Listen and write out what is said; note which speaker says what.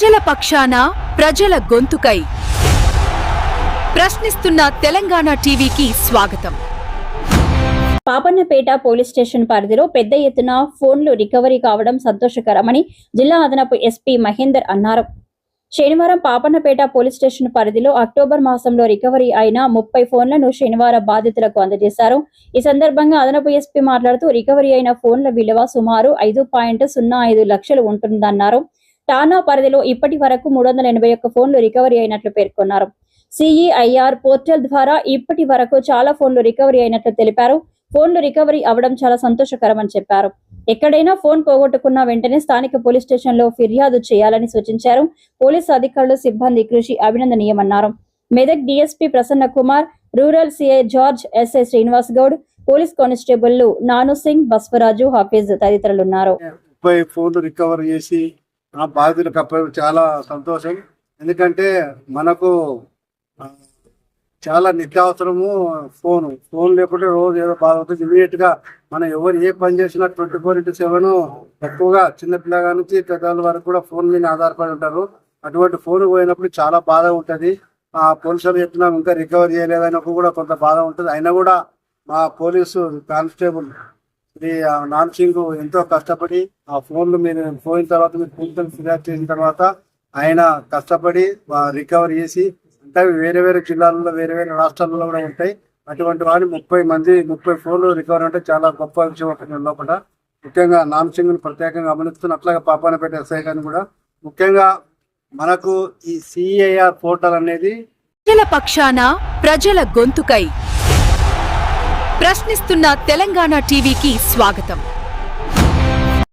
Speaker 1: ప్రజల పక్షాన ప్రజల గొంతుకై. ప్రశ్నిస్తున్న తెలంగాణ టీవీకి స్వాగతం.
Speaker 2: పాపన్నపేట పోలీస్ స్టేషన్ పరిధిలో పెద్ద ఎత్తున ఫోన్లు రికవరీ కావడం సంతోషకరమని జిల్లా అదనపు ఎస్పీ మహేందర్ అన్నారు. శనివారం పాపన్నపేట పోలీస్ స్టేషన్ పరిధిలో అక్టోబర్ మాసంలో రికవరీ అయిన ముప్పై ఫోన్లను శనివారం బాధితులకు అందజేశారు. ఈ సందర్భంగా అదనపు ఎస్పీ మాట్లాడుతూ రికవరీ అయిన ఫోన్ల విలువ సుమారు ఐదు పాయింట్ సున్నా ఐదు లక్షలు ఉంటుందన్నారు. టానా పరిధిలో ఇప్పటి వరకు మూడు వందల ఎనభై ఒక్క ఫోన్లు రికవరీ అయినట్లు పేర్కొన్నారు. సిఈఐఆర్ పోర్టల్ ద్వారా ఇప్పటి వరకు చాలా ఫోన్లు రికవరీ అయినట్లు తెలిపారు. ఫోన్లు రికవరీ అవడం చాలా సంతోషకరమని చెప్పారు. ఎక్కడైనా ఫోన్ పోగొట్టుకున్న వెంటనే స్థానిక పోలీస్ స్టేషన్లో ఫిర్యాదు చేయాలని సూచించారు. పోలీసు అధికారులు సిబ్బంది కృషి అభినందనీయమన్నారు. Medak DSP Prasanna Kumar rural CI George SI Srinivas Goud police కానిస్టేబుల్లు Nanu Singh Baswaraju Hafeez తదితరులున్నారు.
Speaker 3: ఉన్నారు ఫోన్లు రికవర్ చేసి ఆ బాధితులకు అప్ప చాలా సంతోషం. ఎందుకంటే మనకు చాలా నిత్యావసరము ఫోన్. ఫోన్ లేకుంటే రోజు ఏదో బాధ అవుతుంది. ఇమీడియట్గా మనం ఎవరు ఏ పని చేసినా ట్వంటీ ఫోర్ ఇంటూ సెవెన్ ఎక్కువగా చిన్న పిల్లగా నుంచి పెద్దవాళ్ళ వరకు కూడా ఫోన్ మీద ఆధారపడి ఉంటారు. అటువంటి ఫోన్ పోయినప్పుడు చాలా బాధ ఉంటది. ఆ పోలీసులు చెప్తున్నాం ఇంకా రికవర్ చేయలేదన్నప్పుడు కూడా కొంత బాధ ఉంటుంది. అయినా కూడా మా పోలీసు కానిస్టేబుల్ శ్రీ ఆ, నాన్ సింగ్ ఎంతో కష్టపడి ఆ ఫోన్లు మీరు పోయిన తర్వాత మీరు పోలీసులకు ఫిర్యాదు చేసిన తర్వాత ఆయన కష్టపడి రికవర్ చేసి అంటే వేరే వేరే జిల్లాలలో వేరే వేరే రాష్ట్రాలలో కూడా ఉంటాయి. అటువంటి వాడిని ముప్పై మంది ముప్పై ఫోన్లు రికవర్ అంటే చాలా గొప్ప విషయం ఒకటి లోపల. ముఖ్యంగా నాన్ సింగ్ ప్రత్యేకంగా గమనిస్తున్న అట్లాగే పాపానపేట ఎస్ఐ గారిని కూడా. ముఖ్యంగా మనకు ఈ సిఐఆర్ పోర్టల్ అనేది
Speaker 1: ప్రజల పక్షాన ప్రజల గొంతుకై. ప్రశ్నిస్తున్న తెలంగాణ టీవీకి స్వాగతం.